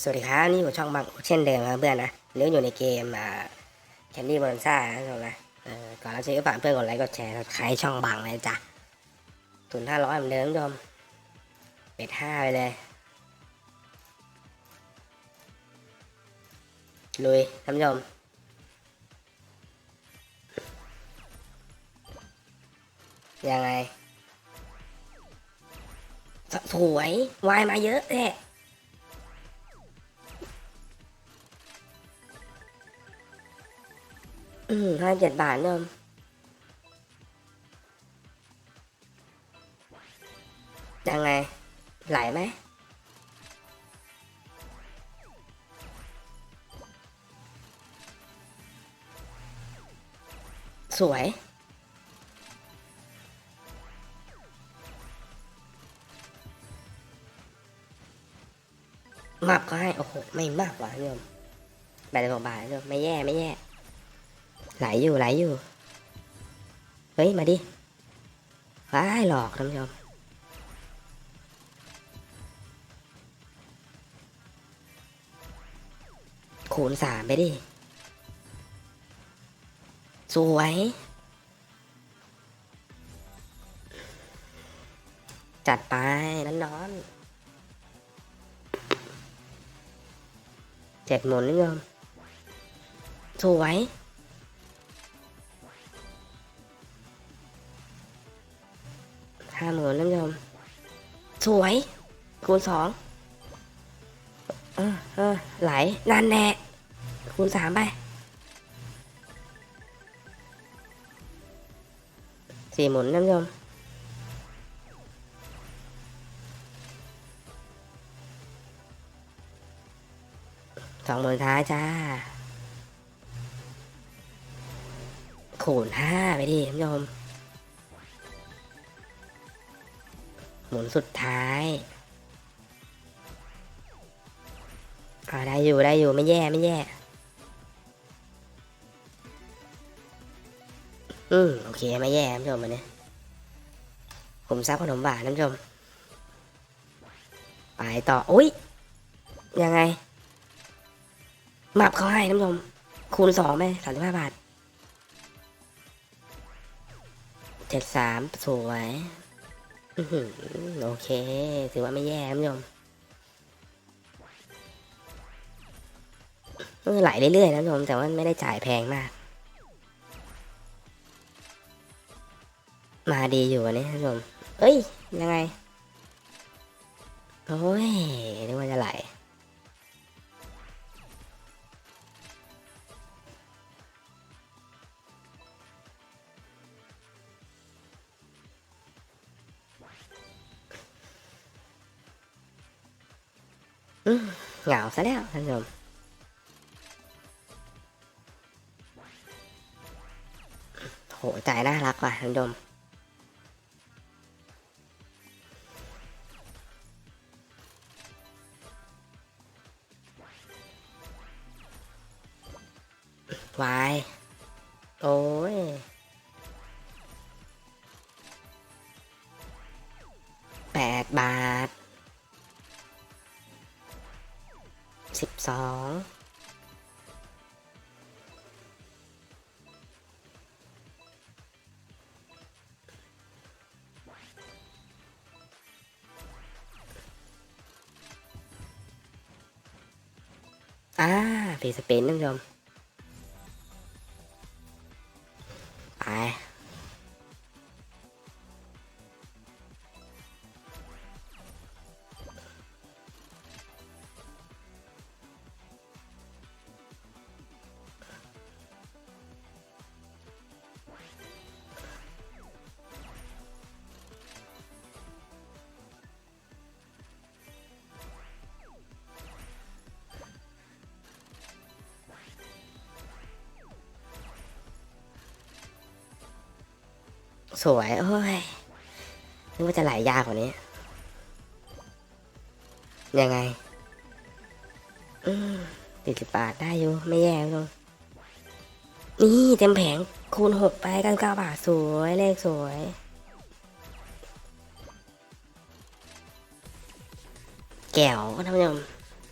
สวัสดีครับนี่อยู่ช่องบางเช่นเดิมครับเพื่อนนะเรื่ออยู่ในเกมแคนดี้บอลซ่านะทุกคนนะเออก่อนเราจะไปฝากเพื่อนกดไลค์กดแชร์ใครช่องบางเลยจ้ะทุนห้าร้อยเหมือนเดิมคุณผู้ชมเป็ดห้าไปเลยลุยท่านผู้ชมยังไงสสวย วายมาเยอะแท้ อืมห้าเจ็ดบาทเนมยังไง ไหลไหมสวย มากก็ให้ โอ้โห ไม่มากว่ะโยมแปดสิบกว่าบาทโยมไม่แย่ ไม่แย่ ไหลอยู่ไหลอยู่ เฮ้ย มาดิว้ายหลอกท่านผู้ชมคูณสามไปดิ สวย จัดไปนั่นนอนเจ็ดหมุนนี่ยมสวย ห้าหมื่นท่านผู้ชมสวย คูณสองเออเออไหลนั่นแน่คูณสามไปสี่หมุนท่านผู้ชมสองหมื่นท้ายจ้า คูณห้าไปดิท่านผู้ชม หมุนสุดท้ายอาได้อยู่ได้อยู่ไม่แย่ไม่แย่ อืมโอเคไม่แย่ท่านผู้ชมวันนี้ผมซับขนมหวานท่านผู้ชม ไปต่อ อุ้ยยังไงมับเขาให้ท่านผู้ชม คูณสองไปสามสิบห้าบาทเจ็ดสามสวย โอเค ถือว่าไม่แย่ท่านผู้ชมไหลเรื่อยๆนะท่านผู้ชมแต่ว่าไม่ได้จ่ายแพงมาก มาดีอยู่วันนี้ท่านผู้ชมเอ้ย ยังไง โอ้ยนึกว่าจะไหล เหงาซะแล้วท่านผู้ชมโหใจน่ารักว่ะท่านผู้ชมวายโอ้ยแปดบาท สิบสองอ่า สวย โอ้ยนึกว่าจะไหลยากกว่านี้ ยังไง อืมติดสิบบาทได้อยู่ ไม่แย่คุณผู้ชมนี่เต็มแผงคูณหกไปกันเก้าบาท สวย เลขสวยแก้วท่านผู้ชม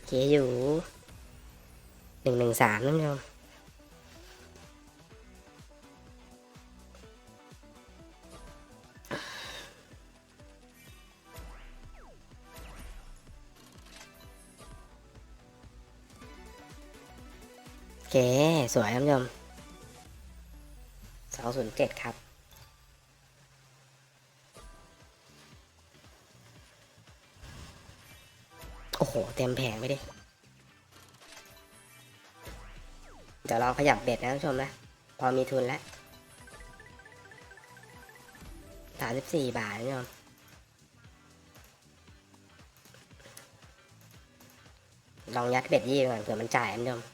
เคเคอยู่หนึ่งหนึ่งสามท่านผู้ชม เค สวยท่านผู้ชมสองศูนย์เจ็ดครับ โอ้โห เต็มแผงไปดิ เดี๋ยวลองขยับเบ็ดนะท่านผู้ชมนะ พอมีทุนแล้วสามสิบสี่บาทท่านผู้ชมลองยัดเบ็ดยี่ก่อนเผื่อมันจ่ายท่านผู้ชม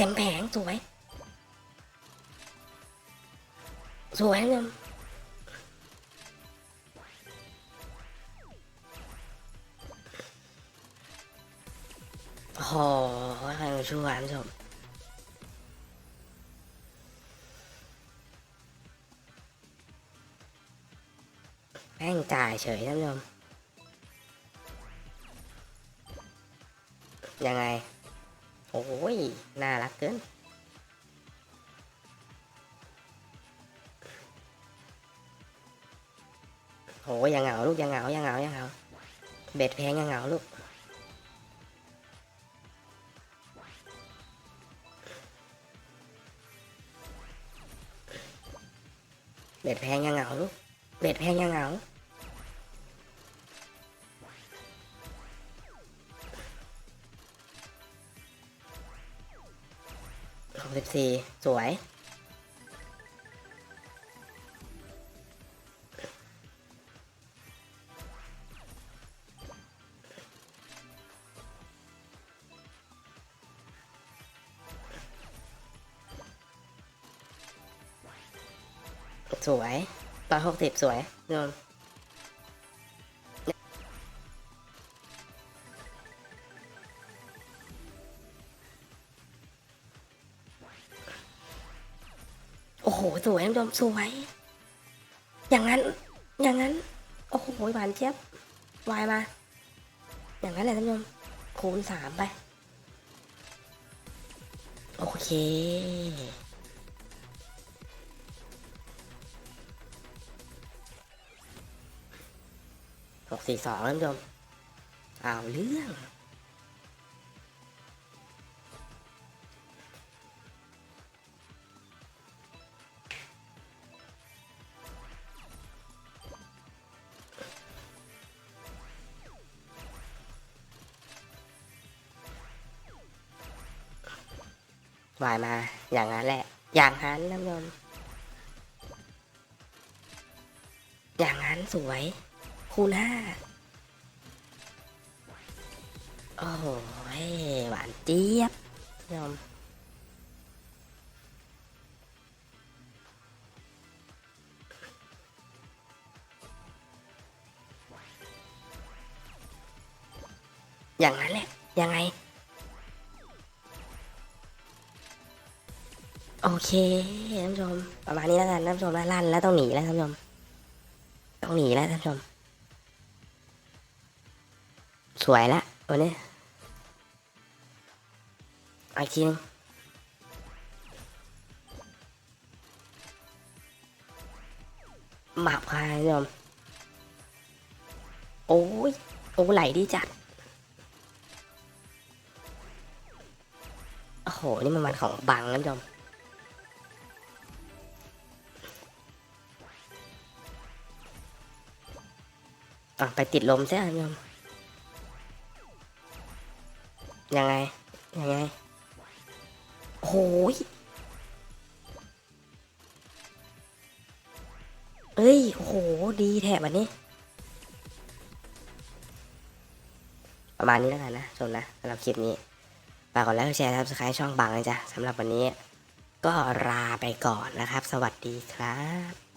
เต็มแผงสวย สวยท่านผู้ชมโอ้โหใครมาช่วยท่านผู้ชมแม่งจ่ายเฉยท่านผู้ชมยังไง โอ้ยน่ารักเกินโหยังเหงาลูกยังเหงายังเหงายังเหงาเบ็ดแพงยังเหงาลูกเบ็ดแพงยังเหงาลูกเบ็ดแพงยังเหงา สิบสี่สวย สวยร้อยหกสิบสวยนน อ้โห สวยท่านผู้ชมสวย อย่างนั้น อย่างนั้น โอ้โห หวานเจี๊ยบวายมา อย่างนั้นแหละท่านผู้ชมคูณสามไป โอเคหกสี่สองท่านผู้ชมเอาเรื่อง วายมาอย่างนั้นแหละ อย่างนั้นท่นผู้ชมอย่างนั้นสวย คูณห้าโอ้โหหวานเจี๊ยบยอมอย่างนั้นแหละ ยังไง โอเคท่านผู้ชม ประมาณนี้แล้วกันท่านผู้ชมนะลั่นแล้วต้องหนีแล้วท่านผู้ชม ต้องหนีแล้วท่านผู้ชม สวยละวันนี้อีกทีนึงหมาบคายท่านผู้ชม โอ้ย โอ้ไหลดีจัดโอ้โห นี่มันมันของบังนะท่านผู้ชม อะไปติดลมใช่ไหมท่านผู้ชมยังไง ยังไงโอ้ยเอ้ยโห ดีแถบอันนี้ ประมาณนี้แล้วกันนะชมนะสำหรับคลิปนี้ฝากกดไลค์กดแชร์ครับสไครช่องบางนะจ๊ะสำหรับวันนี้ ก็ลาไปก่อนนะครับ สวัสดีครับ